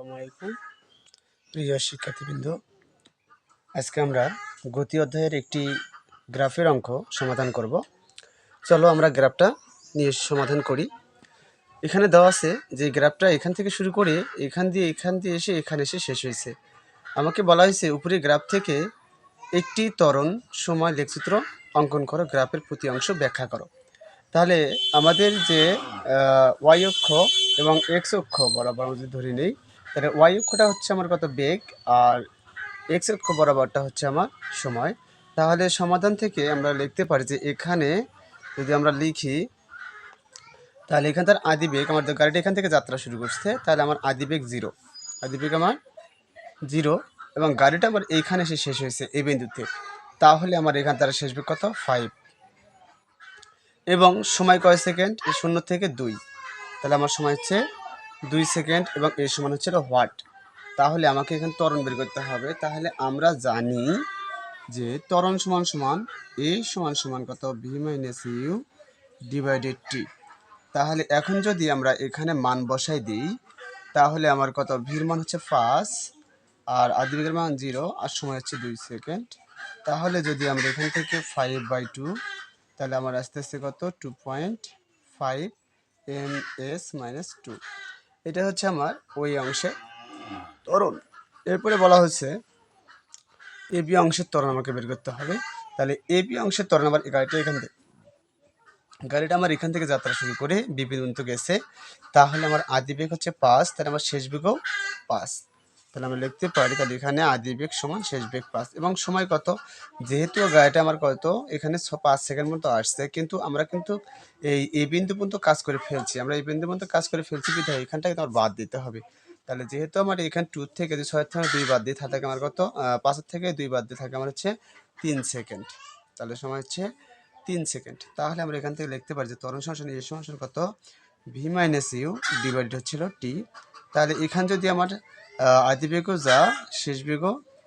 আলাইকুম। প্রিয় শিক্ষার্থীবৃন্দ, আজকে আমরা গতি অধ্যায়ের একটি গ্রাফের অঙ্ক সমাধান করব। চলো আমরা গ্রাফটা নিয়ে সমাধান করি। এখানে দেওয়া আছে যে গ্রাফটা এখান থেকে শুরু করে এখান দিয়ে এখান দিয়ে এসে এখানে এসে শেষ হয়েছে। আমাকে বলা হয়েছে উপরে গ্রাফ থেকে একটি ত্বরণ সময় লেখচিত্র অঙ্কন করো, গ্রাফের প্রতি অংশ ব্যাখ্যা করো। তাহলে আমাদের যে ওয়াই অক্ষ এবং এক্স অক্ষ বরাবর যদি ধরে নেই তাহলে ওয়াই অক্ষটা হচ্ছে আমার কত বেগ, আর এক্স অক্ষ বরাবরটা হচ্ছে আমার সময়। তাহলে সমাধান থেকে আমরা লিখতে পারি যে এখানে যদি আমরা লিখি, তাহলে এখানকার আদি বেগ, আমার গাড়িটা এখান থেকে যাত্রা শুরু করছে, তাহলে আমার আদি বেগ জিরো আদি বেগ আমার জিরো এবং গাড়িটা আমার এইখানে এসে শেষ হয়েছে এই বিন্দুতে। তাহলে আমার এখান তার শেষ বেগ কত? ফাইভ এবং সময় কয় সেকেন্ড? শূন্য থেকে দুই। তাহলে আমার সময় হচ্ছে দুই সেকেন্ড এবং এর সমান হচ্ছে হোয়াট তাহলে আমাকে এখানে ত্বরণ বের করতে হবে। তাহলে আমরা জানি যে ত্বরণ সমান সমান, এ সমান সমান কত? V minus U divided T তাহলে এখন যদি আমরা এখানে মান বসাই দিই, তাহলে আমার কত? ভির মান হচ্ছে পাঁচ আর আদিবেগের মান জিরো আর সময় হচ্ছে দুই সেকেন্ড। তাহলে যদি আমরা এখান থেকে ফাইভ বাই টু তাহলে আমার আস্তে আস্তে কত? Two point five M S minus two এটা হচ্ছে আমার ওই অংশে তরল এরপরে বলা হচ্ছে এ বি অংশের তরণ আমাকে বের করতে হবে। তাহলে এ বি অংশের তরণ আমার গাড়িটা এখান থেকে। গাড়িটা আমার এখান থেকে যাত্রা শুরু করে বিপি পর্যন্ত গেছে। তাহলে আমার আদি বেগ হচ্ছে পাঁচ, তাহলে আমার শেষ বেগও পাঁচ। তাহলে আমরা লিখতে পারি, তাহলে এখানে আদি বেগ সমান, শেষ বেগ পাঁচ। এবং সময় কত? যেহেতু গাড়িটা আমার কত? এখানে পাঁচ সেকেন্ড মতো আসছে, কিন্তু আমরা কিন্তু এই এই বিন্দু পর্যন্ত কাজ করে ফেলছি। আমরা এই বিন্দু পর্যন্ত কাজ করে ফেলছি বিধায় এখানটাকে আমার বাদ দিতে হবে। তাহলে যেহেতু আমার এখানে টু থেকে যদি ছয়ের থেকে দুই বাদ দিয়ে থাকে আমার কত? পাঁচের থেকে দুই বাদ দিয়ে থাকে আমার হচ্ছে তিন সেকেন্ড। তাহলে সময় হচ্ছে তিন সেকেন্ড। তাহলে আমরা এখান থেকে লিখতে পারি যে তরুণ সংসন এর সংসন কত? ভি মাইনাস ইউ ডিভাইডেড হচ্ছিল টি তাহলে এখান যদি আমার আদি বেগ যা, শেষ বেগ,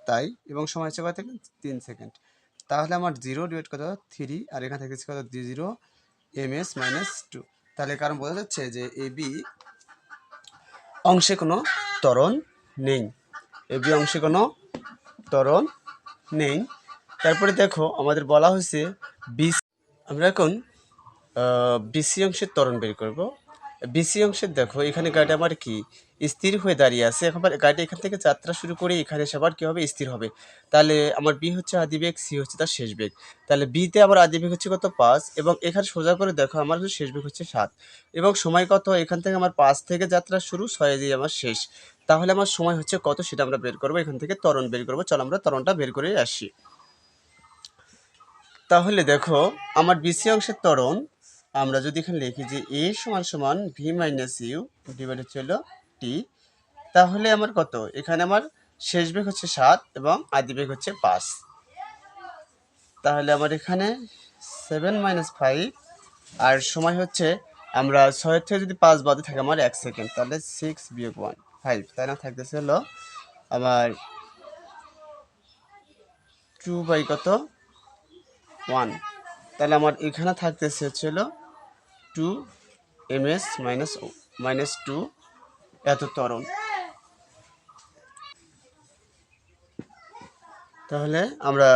তাই, এবং সময় হচ্ছে কত তিন সেকেন্ড। তাহলে আমার জিরো ডিভাইড কত? থ্রি, আর এখান থেকে কত? Zero, M S minus two. তাহলে কারণ বোঝা যাচ্ছে যে এ, বি অংশে কোনো তরণ নেই। এ, বি অংশে কোনো তরণ নেই। তারপরে দেখো, আমাদের বলা হয়েছে বিস আমরা এখন বিসি অংশের ত্বরণ বের করব। বিসি অংশের, দেখো, এখানে গাড়িটা আমার কি? স্থির হয়ে দাঁড়িয়ে আছে। এখন গাড়িটা এখান থেকে যাত্রা শুরু করে এখানে এসে আবার কী হবে স্থির হবে? তাহলে আমার বি হচ্ছে আদি বেগ সি হচ্ছে তার শেষ বেগ। তাহলে বিতে আমার আদি বেগ হচ্ছে কত? পাঁচ। এবং এখানে সোজা করে দেখো আমার শেষ বেগ হচ্ছে সাত। এবং সময় কত? এখান থেকে আমার পাঁচ থেকে যাত্রা শুরু, ছয় দিয়ে আমার শেষ। তাহলে আমার সময় হচ্ছে কত সেটা আমরা বের করব। এখান থেকে তরণ বের করব। চলো আমরা তরণটা বের করে আসি। তাহলে দেখো আমার বিসি অংশের তরণ আমরা যদি এখানে লিখি যে এ সমান সমান ভি মাইনাস ইউ ডিভাইড হচ্ছে টি তাহলে আমার কত? এখানে আমার শেষ বেগ হচ্ছে সাত এবং আদি বেগ হচ্ছে পাঁচ। তাহলে আমার এখানে সেভেন মাইনাস ফাইভ আর সময় হচ্ছে আমরা ছয়ের থেকে যদি পাঁচ বাদে থাকে আমার এক সেকেন্ড তাহলে সিক্স বিয়োগ ওয়ান ফাইভ তাই না? থাকতেছে হলো আমার টু বাই কত? ওয়ান তাহলে আমার এখানে থাকতেছে হচ্ছে হলো two m s minus minus two এত ত্বরণ তাহলে আমরা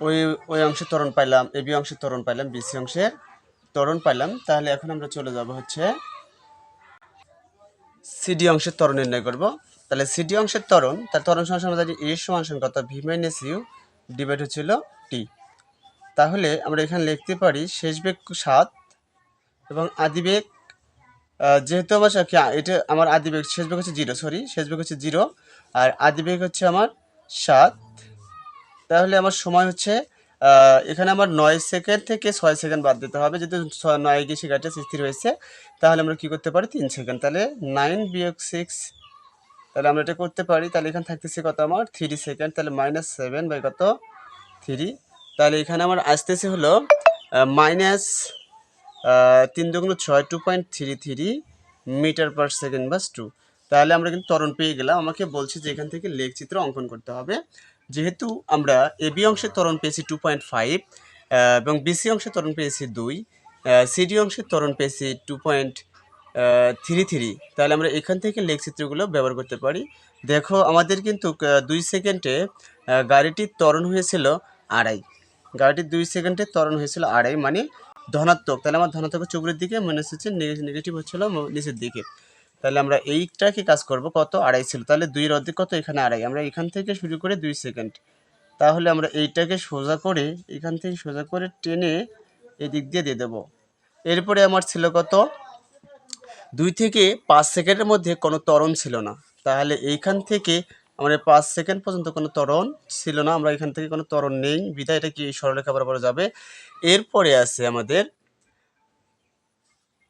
ওই ওই অংশের ত্বরণ পাইলাম, এ বি অংশের ত্বরণ পাইলাম বিসি অংশের ত্বরণ পাইলাম। তাহলে এখন আমরা চলে যাব হচ্ছে সিডি অংশের ত্বরণ নির্ণয় করব। তাহলে সিডি অংশের তরণ তার তরণ সংখ্যা আমরা জানি এ সমান সমান কত? ভি মাইনাস ইউ ডিভাইড হচ্ছিল টি। তাহলে আমরা এখানে লিখতে পারি শেষ বেগ সাত এবং আদিবেগ যেহেতু কি- এটা আমার আদিবেগ শেষ বেগ হচ্ছে জিরো সরি শেষ বেগ হচ্ছে জিরো, আর আদিবেগ হচ্ছে আমার সাত। তাহলে আমার সময় হচ্ছে এখানে আমার নয় সেকেন্ড থেকে ছয় সেকেন্ড বাদ দিতে হবে, যেহেতু নয় গিয়ে গাড়িটা স্থির হয়েছে, তাহলে আমরা কি করতে পারি? তিন সেকেন্ড। তাহলে নাইন বিয়োগ সিক্স তাহলে আমরা এটা করতে পারি, তাহলে এখানে থাকতেছে কত আমার? থ্রি সেকেন্ড, তাহলে মাইনাস সেভেন বাই কত? থ্রি তাহলে এখানে আমার আসতেছে হলো মাইনাস তিন দুগুণ ছয় two point three three metre per second বাস টু। তাহলে আমরা কিন্তু ত্বরণ পেয়ে গেলাম। আমাকে বলছে যে এখান থেকে লেখ চিত্র অঙ্কন করতে হবে। যেহেতু আমরা এবি অংশের ত্বরণ পেয়েছি টু পয়েন্ট ফাইভ এবং বিসি অংশের ত্বরণ পেয়েছি দুই সিডি অংশের ত্বরণ পেয়েছি টু পয়েন্ট থ্রি থ্রি। তাহলে আমরা এখান থেকে লেখচিত্রগুলো ব্যবহার করতে পারি। দেখো, আমাদের কিন্তু দুই সেকেন্ডে গাড়িটির ত্বরণ হয়েছিল আড়াই। গাড়িটির দুই সেকেন্ডে ত্বরণ হয়েছিল আড়াই মানে ধনাত্মক, তাহলে আমার ধনাত্মক হচ্ছে উপরের দিকে মনে হচ্ছে নেগেটিভ হচ্ছিল নিচের দিকে। তাহলে আমরা এইটাকে কাজ করব? কত? আড়াই ছিল। তাহলে দুইয়ের অর্ধেক কত? এখানে আড়াই। আমরা এখান থেকে শুরু করে দুই সেকেন্ড তাহলে আমরা এইটাকে সোজা করে, এখান থেকে সোজা করে টেনে এই দিক দিয়ে দিয়ে দেবো। এরপরে আমার ছিল কত? দুই থেকে পাঁচ সেকেন্ডের মধ্যে কোনো ত্বরণ ছিল না। তাহলে এইখান থেকে আমাদের পাঁচ সেকেন্ড পর্যন্ত কোনো ত্বরণ ছিল না, আমরা এখান থেকে কোনো ত্বরণ নেই। বিধায় এটা কি সরলরেখা বরাবর যাবে? এরপরে আছে আমাদের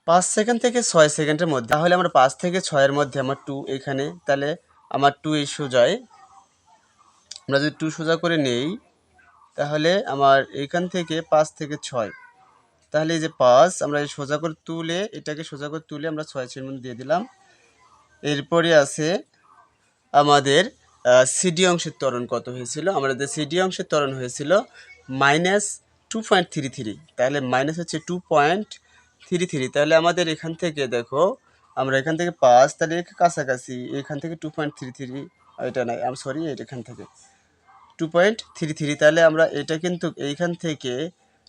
পাঁচ সেকেন্ড থেকে ছয় সেকেন্ডের মধ্যে। তাহলে আমরা পাঁচ থেকে ছয়ের মধ্যে আমার টু এখানে, তাহলে আমার টু এই সোজায়। আমরা যদি টু সোজা করে নেই, তাহলে আমার এইখান থেকে পাঁচ থেকে ছয়। তাহলে এই যে পাঁচ, আমরা এই সোজা করে তুলে, এটাকে সোজা করে তুলে আমরা ছয় চিহ্ন দিয়ে দিলাম। এরপরে আছে আমাদের সিডি অংশের ত্বরণ কত হয়েছিল? আমাদের সিডি অংশের ত্বরণ হয়েছিল minus two point three three তাহলে মাইনাস হচ্ছে টু পয়েন্ট থ্রি থ্রি তাহলে আমাদের এখান থেকে দেখো, আমরা এখান থেকে পাঁচ, তাহলে কাছাকাছি, এখান থেকে টু পয়েন্ট থ্রি থ্রি এটা নাই আমি সরি এখান থেকে। টু পয়েন্ট থ্রি থ্রি তাহলে আমরা এটা কিন্তু এইখান থেকে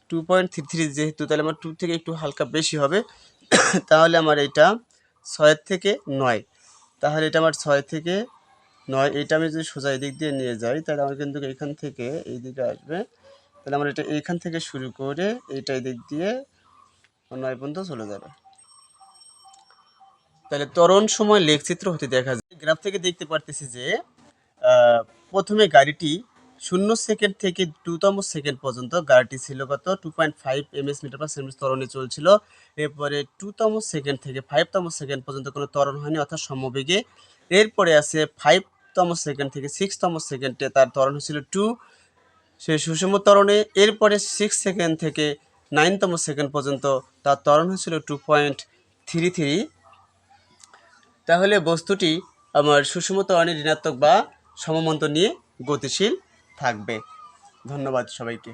টু পয়েন্ট থ্রি থ্রি যেহেতু তাহলে আমার টু থেকে একটু হালকা বেশি হবে, তাহলে আমার এটা ছয়ের থেকে নয়। তাহলে এটা আমার ছয় থেকে নয়, এটা আমি যদি সোজা এদিক দিয়ে নিয়ে যাই, তাহলে আমার কিন্তু এখান থেকে এই দিকে আসবে। তাহলে আমার এটা এইখান থেকে শুরু করে এইটা এদিক দিয়ে নয় পর্যন্ত চলে যাবে। তাহলে ত্বরণ, সময়, লেখচিত্র হতে দেখা যায়। গ্রাফ থেকে দেখতে পারতেছি যে প্রথমে গাড়িটি শূন্য সেকেন্ড থেকে টুতম সেকেন্ড পর্যন্ত গাড়িটি ছিল কত? Two point five m s metre per second ত্বরণে চলছিল। এরপরে টুতম সেকেন্ড থেকে ফাইভতম সেকেন্ড পর্যন্ত কোনো ত্বরণ হয়নি, অর্থাৎ সমবেগে। এরপরে আছে ফাইভতম সেকেন্ড থেকে সিক্সতম সেকেন্ডে তার ত্বরণ হয়েছিল টু সে সুষম ত্বরণে এরপরে সিক্স সেকেন্ড থেকে নাইনতম সেকেন্ড পর্যন্ত তার ত্বরণ হয়েছিল টু পয়েন্ট থ্রি থ্রি তাহলে বস্তুটি আমার সুষম ত্বরণে ঋণাত্মক বা সমমন্ত নিয়ে গতিশীল থাকবে। ধন্যবাদ সবাইকে।